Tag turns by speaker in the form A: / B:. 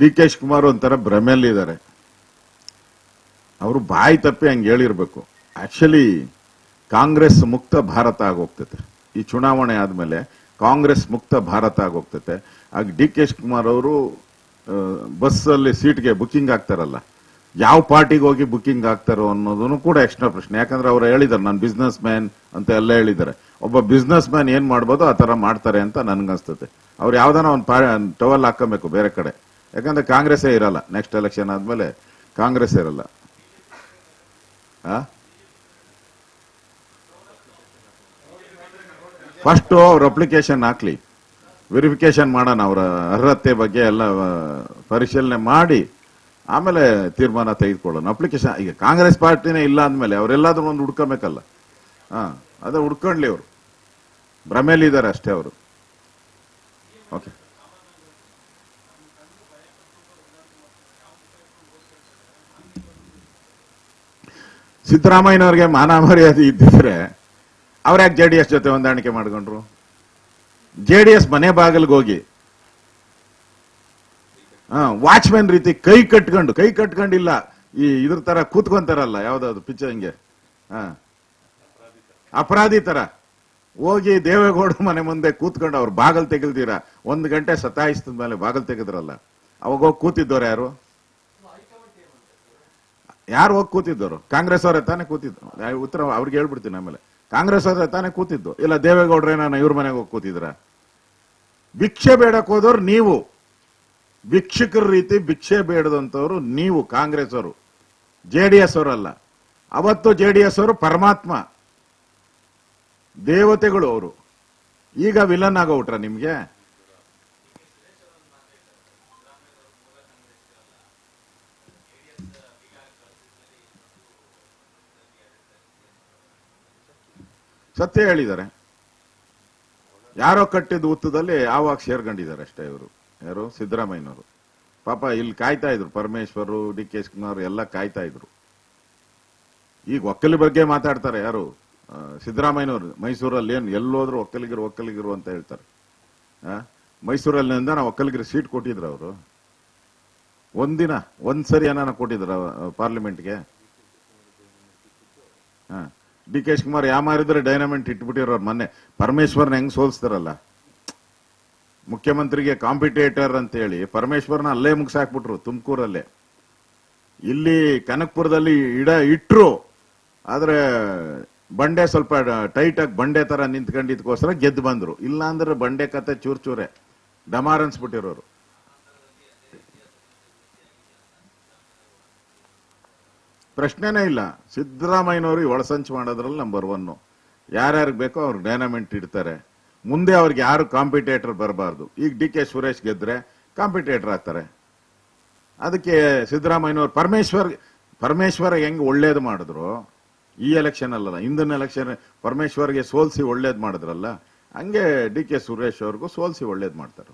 A: D K Shivakumar ಒಂಥರ ಭ್ರಮೆಯಲ್ಲಿದ್ದಾರೆ ಅವರು ಬಾಯಿ ತಪ್ಪಿ ಹಂಗೆ ಹೇಳಿರ್ಬೇಕು. ಆಕ್ಚುಲಿ ಕಾಂಗ್ರೆಸ್ ಮುಕ್ತ ಭಾರತ ಆಗೋಗ್ತೈತೆ. ಈ ಚುನಾವಣೆ ಆದಮೇಲೆ ಕಾಂಗ್ರೆಸ್ ಮುಕ್ತ ಭಾರತ ಆಗೋಗ್ತೈತೆ. ಆಗ ಡಿ ಕೆ ಶಿವಕುಮಾರ್ ಅವರು ಬಸ್ಸಲ್ಲಿ ಸೀಟ್ಗೆ ಬುಕಿಂಗ್ ಆಗ್ತಾರಲ್ಲ ಯಾವ ಪಾರ್ಟಿಗೆ ಹೋಗಿ ಬುಕಿಂಗ್ ಆಗ್ತಾರೋ ಅನ್ನೋದನ್ನು ಕೂಡ ಎಕ್ಸ್ಟ್ರಾ ಪ್ರಶ್ನೆ. ಯಾಕಂದ್ರೆ ಅವರು ಹೇಳಿದ್ದಾರೆ ನಾನು ಬಿಸ್ನೆಸ್ ಮ್ಯಾನ್ ಅಂತ ಎಲ್ಲ ಹೇಳಿದ್ದಾರೆ ಒಬ್ಬ ಬಿಸ್ನೆಸ್ ಮ್ಯಾನ್ ಏನು ಮಾಡ್ಬೋದು ಆ ತರ ಮಾಡ್ತಾರೆ ಅಂತ ನನ್ಗನ್ಸ್ತತೆ. ಅವ್ರು ಯಾವ್ದಾನ ಒಂದು ಟವಲ್ ಹಾಕೋಬೇಕು ಬೇರೆ ಕಡೆ. ಯಾಕಂದ್ರೆ ಕಾಂಗ್ರೆಸ್ಸೇ ಇರಲ್ಲ. ನೆಕ್ಸ್ಟ್ ಎಲೆಕ್ಷನ್ ಆದ್ಮೇಲೆ ಕಾಂಗ್ರೆಸ್ ಇರಲ್ಲ. ಫಸ್ಟ್ ಅವ್ರ ಅಪ್ಲಿಕೇಶನ್ ಹಾಕ್ಲಿ. ವೆರಿಫಿಕೇಶನ್ ಮಾಡೋಣ ಅವರ ಅರ್ಹತೆ ಬಗ್ಗೆ ಎಲ್ಲ ಪರಿಶೀಲನೆ ಮಾಡಿ ಆಮೇಲೆ ತೀರ್ಮಾನ ತೆಗೆದುಕೊಳ್ಳೋಣ. ಅಪ್ಲಿಕೇಶನ್ ಈಗ ಕಾಂಗ್ರೆಸ್ ಪಾರ್ಟಿನೇ ಇಲ್ಲ ಅಂದ್ಮೇಲೆ ಅವರೆಲ್ಲಾದ್ರೂ ಒಂದು ಹುಡ್ಕೋಬೇಕಲ್ಲ. ಹಾಂ ಅದೇ ಹುಡ್ಕೊಂಡ್ಲಿ ಅವರು. ಭ್ರಮೇಲಿದ್ದಾರೆ ಅಷ್ಟೇ ಅವರು. ಓಕೆ ಸಿದ್ದರಾಮಯ್ಯನವ್ರಿಗೆ ಮಾನ ಮರ್ಯಾದೆ ಇದ್ದಿದ್ರೆ ಅವ್ರ್ಯಾಕೆ ಜೆ ಡಿ ಎಸ್ ಜೊತೆ ಹೊಂದಾಣಿಕೆ ಮಾಡ್ಕೊಂಡ್ರು? ಜೆ ಡಿ ಎಸ್ ಮನೆ ಬಾಗಿಲಿಗೆ ಹೋಗಿ. ವಾಚ್ಮ್ಯಾನ್ ರೀತಿ ಕೈ ಕಟ್ಕೊಂಡು, ಕೈ ಕಟ್ಕೊಂಡಿಲ್ಲ. ಈ ಇದ್ರ ತರ ಕೂತ್ಕೊಂತಾರಲ್ಲ, ಯಾವ್ದಾದ್ರು ಪಿಕ್ಚರ್ ಹಿಂಗೆ? ಹಾ. ಅಪರಾಧಿ ತರ. ಹೋಗಿ ದೇವೇಗೌಡ ಮನೆ ಮುಂದೆ ಕೂತ್ಕೊಂಡು ಅವ್ರು ಬಾಗಲ್ ತೆಗೆಲ್ದಿರ ಒಂದ್ ಗಂಟೆ ಸತಾಯಿಸಿದ ಮೇಲೆ ಬಾಗಲ್ ತೆಗೆದ್ರಲ್ಲ. ಅವಾಗ ಹೋಗಿ ಕೂತಿದ್ದವ್ರು ಯಾರು? ಯಾರು ಹೋಗಿ ಕೂತಿದ್ದವರು? ಕಾಂಗ್ರೆಸ್ ಅವರೇ ತಾನೇ ಕೂತಿದ್ದು ಆ ಉತ್ತರ ಅವ್ರಿಗೆ ಹೇಳ್ಬಿಡ್ತೀನಿ ಆಮೇಲೆ. ಕಾಂಗ್ರೆಸ್ ಅವರೇ ತಾನೇ ಕೂತಿದ್ದು. ಇಲ್ಲ ದೇವೇಗೌಡ್ರೆ ನಾನು ಇವ್ರ ಮನೆಗೆ ಹೋಗಿ ಕೂತಿದ್ರ? ಭಿಕ್ಷೆ ಬೇಡಕ್ಕೆ ಹೋದವ್ರು ನೀವು. ಭಿಕ್ಷುಕರ ರೀತಿ ಭಿಕ್ಷೆ ಬೇಡದಂತವ್ರು ನೀವು, ಕಾಂಗ್ರೆಸ್ ಅವರು. ಜೆ ಡಿ ಎಸ್ ಅವರಲ್ಲ ಅವತ್ತು ಜೆ ಡಿ ಎಸ್ ಅವರು ಪರಮಾತ್ಮ. ದೇವತೆಗಳು ಅವರು. ಈಗ ವಿಲನ್ ಆಗೋಟ್ರ ನಿಮ್ಗೆ? ಸತ್ಯ ಹೇಳಿದ್ದಾರೆ. ಯಾರೋ ಕಟ್ಟಿದ ಉತ್ತದಲ್ಲಿ ಆವಾಗ ಸೇರ್ಕೊಂಡಿದ್ದಾರೆ ಅಷ್ಟೇ ಇವರು. ಯಾರು? ಸಿದ್ದರಾಮಯ್ಯನವರು. ಪಾಪ ಇಲ್ಲಿ ಕಾಯ್ತಾ ಇದ್ರು. ಪರಮೇಶ್ವರು, ಡಿ ಕೆ ಶಿವಕುಮಾರ್ ಎಲ್ಲ ಕಾಯ್ತಾ ಇದ್ರು. ಈಗ ಒಕ್ಕಲಿ ಬಗ್ಗೆ ಮಾತಾಡ್ತಾರೆ ಯಾರು? ಸಿದ್ದರಾಮಯ್ಯನವರು. ಮೈಸೂರಲ್ಲಿ ಏನು ಎಲ್ಲೋದ್ರು ಒಕ್ಕಲಿಗರು ಒಕ್ಕಲಿಗರು ಅಂತ ಹೇಳ್ತಾರೆ? ಮೈಸೂರಲ್ಲಿಂದ ನಾವು ಒಕ್ಕಲಿಗರು ಸೀಟ್ ಕೊಟ್ಟಿದ್ರು ಅವರು. ಒಂದಿನ, ಒಂದ್ಸರಿ ಏನಾನ ಕೊಟ್ಟಿದ್ರ ಪಾರ್ಲಿಮೆಂಟ್ಗೆ? ಡಿ ಕೆ ಶಿವಕುಮಾರ್ ಯಾಮಾರಿದ್ರೆ ಡೈನಮೆಂಟ್ ಇಟ್ಬಿಟ್ಟಿರೋರು ಮೊನ್ನೆ. ಪರಮೇಶ್ವರ್ನ ಹೆಂಗ್ ಸೋಲ್ಸ್ತಾರಲ್ಲ? ಮುಖ್ಯಮಂತ್ರಿಗೆ ಕಾಂಪಿಟೇಟರ್ ಅಂತ ಹೇಳಿ ಪರಮೇಶ್ವರ್ನ ಅಲ್ಲೇ ಮುಗಿಸಾಕ್ಬಿಟ್ರು, ತುಮಕೂರಲ್ಲೇ. ಇಲ್ಲಿ ಕನಕ್ಪುರದಲ್ಲಿ ಇಡ ಇಟ್ರು. ಆದ್ರೆ ಬಂಡೆ ಸ್ವಲ್ಪ ಟೈಟ್ ಆಗಿ ಬಂಡೆ ತರ ನಿಂತ್ಕೊಂಡಿದ್ಕೋಸ್ಕರ ಗೆದ್ದು ಬಂದ್ರು. ಇಲ್ಲಾಂದ್ರೆ ಬಂಡೆ ಕತೆ ಚೂರ್ ಚೂರೆ. ಡಮಾರ್ ಅನ್ಸ್ಬಿಟ್ಟಿರೋರು. ಪ್ರಶ್ನೆನೇ ಇಲ್ಲ. ಸಿದ್ದರಾಮಯ್ಯನವರು ಈ ಒಳಸಂಚು ಮಾಡೋದ್ರಲ್ಲಿ ನಂಬರ್ ಒನ್ನು ಯಾರ್ಯಾರಿಗೆ ಬೇಕೋ ಅವ್ರು ಡೈನಮೆಂಟ್ ಇಡ್ತಾರೆ. ಮುಂದೆ ಅವ್ರಿಗೆ ಯಾರು ಕಾಂಪಿಟೇಟರ್ ಬರಬಾರ್ದು. ಈಗ ಡಿ ಕೆ ಸುರೇಶ್ ಗೆದ್ರೆ ಕಾಂಪಿಟೇಟರ್ ಆಗ್ತಾರೆ. ಅದಕ್ಕೆ ಸಿದ್ದರಾಮಯ್ಯನವರು ಪರಮೇಶ್ವರ್, ಪರಮೇಶ್ವರ ಹೆಂಗ್ ಒಳ್ಳೇದು ಮಾಡಿದ್ರು? ಈ ಎಲೆಕ್ಷನ್ ಅಲ್ಲಲ್ಲ, ಹಿಂದಿನ ಎಲೆಕ್ಷನ್ ಪರಮೇಶ್ವರ್ಗೆ ಸೋಲ್ಸಿ ಒಳ್ಳೇದು ಮಾಡಿದ್ರಲ್ಲ, ಹಂಗೆ ಡಿ ಕೆ ಸುರೇಶ್ ಅವ್ರಿಗೂ ಸೋಲ್ಸಿ ಒಳ್ಳೇದು ಮಾಡ್ತಾರೆ.